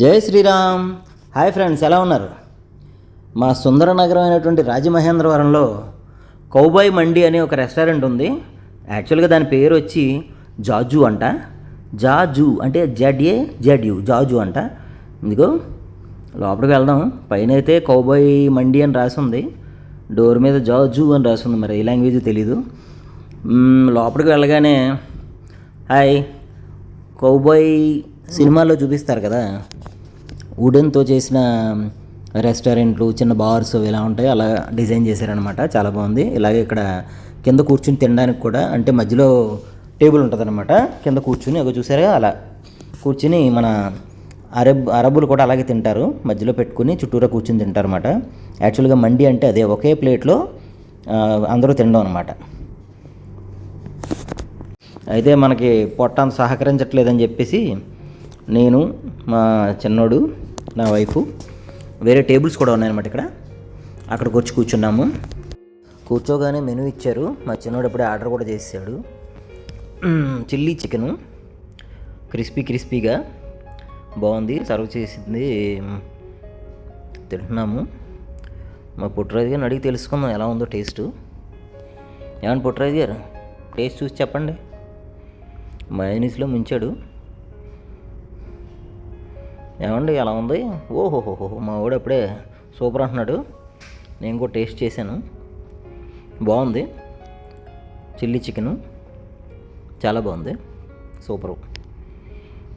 జై Sriram. Hi friends ఎలా ఉన్నారు? మా సుందర నగరం అయినటువంటి రాజమహేంద్రవరంలో కౌబాయ్ మండి అనే ఒక రెస్టారెంట్ ఉంది. యాక్చువల్గా దాని పేరు వచ్చి జాజు అంట. జాజు అంటే జడ్ఏ జడ్యు జాజు అంట. ఇందుకో లోపలికి వెళ్దాం. పైన అయితే కౌబాయ్ మండి అని రాసి ఉంది డోర్ మీద జాజు అని రాసి ఉంది మరి ఏ లాంగ్వేజ్ తెలీదు. లోపలికి వెళ్ళగానే హాయ్ కౌబాయ్ సినిమాల్లో చూపిస్తారు కదా. వుడెన్తో చేసిన రెస్టారెంట్లు చిన్న బార్స్ ఇలా ఉంటాయి అలా డిజైన్ చేశారనమాట చాలా బాగుంది. ఇలాగే ఇక్కడ కింద కూర్చుని తినడానికి కూడా అంటే మధ్యలో టేబుల్ ఉంటుందన్నమాట. కింద కూర్చుని ఒక చూసారా అలా కూర్చుని మన అరబ్ అరబ్బులు కూడా అలాగే తింటారు. మధ్యలో పెట్టుకుని చుట్టూరా కూర్చుని తింటారన్నమాట. యాక్చువల్గా మండి అంటే అదే ఒకే ప్లేట్లో అందరూ తినడం అనమాట అయితే మనకి పొట్ట అంత సహకరించట్లేదని చెప్పేసి నేను మా చిన్నోడు నా వైఫ్ వేరే టేబుల్స్ కూడా ఉన్నాయన్నమాట ఇక్కడ. అక్కడికి వచ్చి కూర్చున్నాము. కూర్చోగానే మెనూ ఇచ్చారు. మా చిన్నోడు అప్పుడే ఆర్డర్ కూడా చేసాడు. Chilli chicken. క్రిస్పీ క్రిస్పీగా బాగుంది. సర్వ్ చేసింది. తింటున్నాము. మా పుట్టరాజు గారిని అడిగి తెలుసుకుందాం ఎలా ఉందో టేస్ట్. ఏమన్నా పుట్టరాజు గారు? టేస్ట్ చూసి చెప్పండి. మయోనీస్లో ముంచాడు. ఏమండి ఎలా ఉంది? ఓహోహోహో మా వాడు అప్పుడే సూపర్ అంటున్నాడు. నేను కూడా టేస్ట్ చేశాను. బాగుంది. Chilli chicken. చాలా బాగుంది. సూపరు.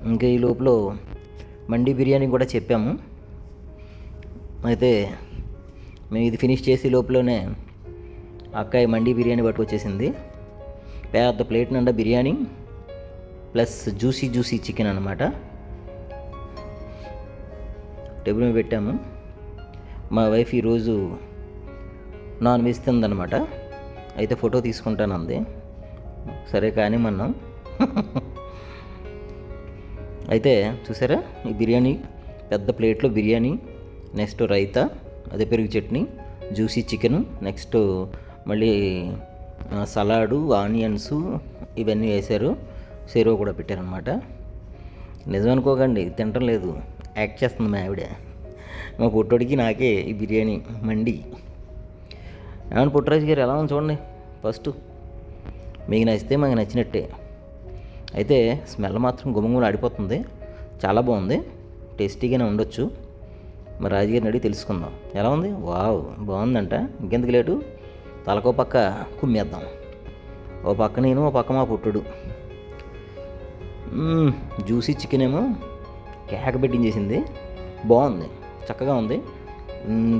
ఇంకా ఈ లోపల మండి బిర్యానీ కూడా చెప్పాము. అయితే మేము ఇది ఫినిష్ చేసే లోపలనే అక్కాయి మండి బిర్యానీ పట్టుకొచ్చేసింది. పెద్ద ప్లేట్ నిండా biryani plus juicy juicy chicken అనమాట టేబుల్ మీద పెట్టాము. మా వైఫ్ ఈరోజు నాన్ వెజ్ తిందనమాట అయితే ఫోటో తీసుకుంటాను అంది. సరే కానీ మనం అయితే చూసారా ఈ బిర్యానీ పెద్ద ప్లేట్లో బిర్యానీ నెక్స్ట్ రైతా అదే పెరుగు చట్నీ జ్యూసీ చికెన్ నెక్స్ట్ మళ్ళీ సలాడు ఆనియన్స్ ఇవన్నీ వేశారు. సేరో కూడా పెట్టారనమాట నిజం అనుకోకండి తినటం లేదు. యాక్ట్ చేస్తుంది మా ఆవిడ. మా పుట్టోడికి నాకే ఈ బిర్యానీ మండి. ఏమన్నా పుట్టరాజు గారు ఎలా ఉంది చూడండి. ఫస్ట్ మీకు నచ్చితే మాకు నచ్చినట్టే. అయితే స్మెల్ మాత్రం గుమగుమలు ఆడిపోతుంది. చాలా బాగుంది. టేస్టీగానే ఉండొచ్చు. మరి రాజుగారిని అడిగి తెలుసుకుందాం. ఎలా ఉంది? వావ్ బాగుందంట. ఇంకెందుకు లేటు? తలకో పక్క కుమ్మేద్దాం. ఓ పక్క నేను ఓ పక్క మా పుట్టుడు. జ్యూసీ చికెన్ ఏమో కేక పెట్టించేసింది బాగుంది చక్కగా ఉంది.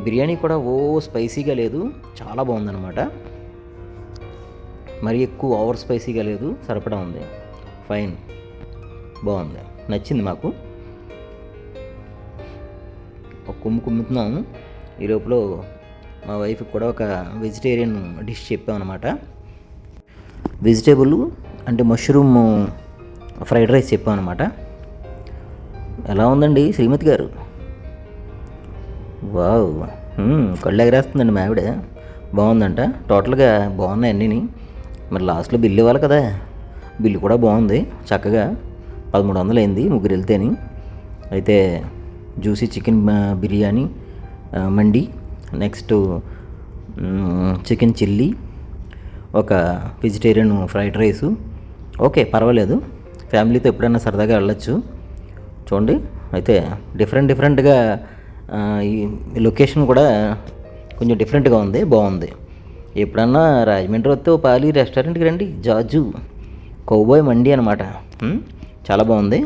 బిర్యానీ కూడా ఓ స్పైసీగా లేదు చాలా బాగుందన్నమాట. మరి ఎక్కువ ఓవర్ స్పైసీగా లేదు సరిపడా ఉంది. ఫైన్ బాగుంది. నచ్చింది మాకు. ఒక కుమ్ము కుమ్ముతున్నాము ఈ లోపల మా వైఫ్ కూడా ఒక వెజిటేరియన్ డిష్ చెప్పామన్నమాట. వెజిటేబుల్ అంటే మష్రూమ్ ఫ్రైడ్ రైస్ చెప్పామన్నమాట. ఎలా ఉందండి శ్రీమతి గారు? వావ్. కళ్ళు ఎగరేస్తుందండి మా ఆవిడ. బాగుందంట. టోటల్గా బాగున్నాయి అన్నీ మరి లాస్ట్లో బిల్లు ఇవ్వాలి కదా. బిల్లు కూడా బాగుంది చక్కగా. పదమూడు వందలు అయింది ముగ్గురు వెళ్తేని. అయితే juicy chicken biryani mandi next chicken chilli ఒక వెజిటేరియన్ ఫ్రైడ్ రైసు. ఓకే పర్వాలేదు. ఫ్యామిలీతో ఎప్పుడైనా సరదాగా వెళ్ళొచ్చు. చూడండి. అయితే డిఫరెంట్ డిఫరెంట్గా ఈ లొకేషన్ కూడా కొంచెం డిఫరెంట్గా ఉంది బాగుంది. ఎప్పుడన్నా రాజమండ్రి వస్తే పాలి రెస్టారెంట్కి రండి. జాజు కౌబాయ్ మండి అనమాట చాలా బాగుంది.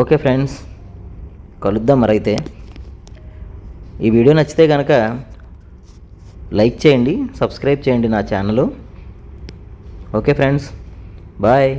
ఓకే ఫ్రెండ్స్ కలుద్దాం మరైతే. ఈ వీడియో నచ్చితే కనుక లైక్ చేయండి సబ్స్క్రైబ్ చేయండి నా ఛానల్. Okay friends bye.